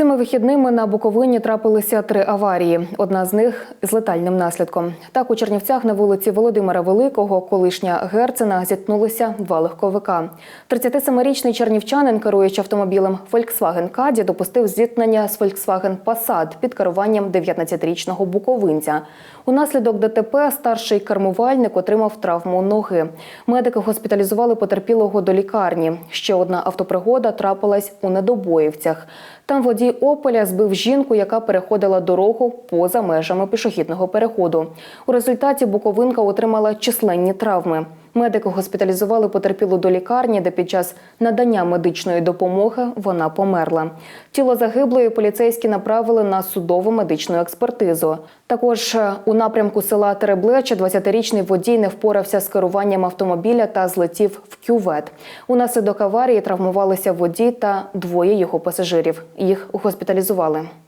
Цими вихідними на Буковині трапилися три аварії. Одна з них з летальним наслідком. Так у Чернівцях на вулиці Володимира Великого, колишня Герцена, зіткнулися два легковика. 37-річний чернівчанин, керуючи автомобілем Volkswagen Caddy, допустив зіткнення з Volkswagen Passat під керуванням 19-річного буковинця. Унаслідок ДТП старший кермувальник отримав травму ноги. Медики госпіталізували потерпілого до лікарні. Ще одна автопригода трапилась у Недобоївцях. Там водій Опеля збив жінку, яка переходила дорогу поза межами пішохідного переходу. У результаті Буковинка отримала численні травми. Медики госпіталізували потерпілу до лікарні, де під час надання медичної допомоги вона померла. Тіло загиблої поліцейські направили на судову медичну експертизу. Також е, у напрямку села Тереблече 20-річний водій не впорався з керуванням автомобіля та злетів в кювет. Унаслідок аварії травмувалися водій та двоє його пасажирів. Їх госпіталізували.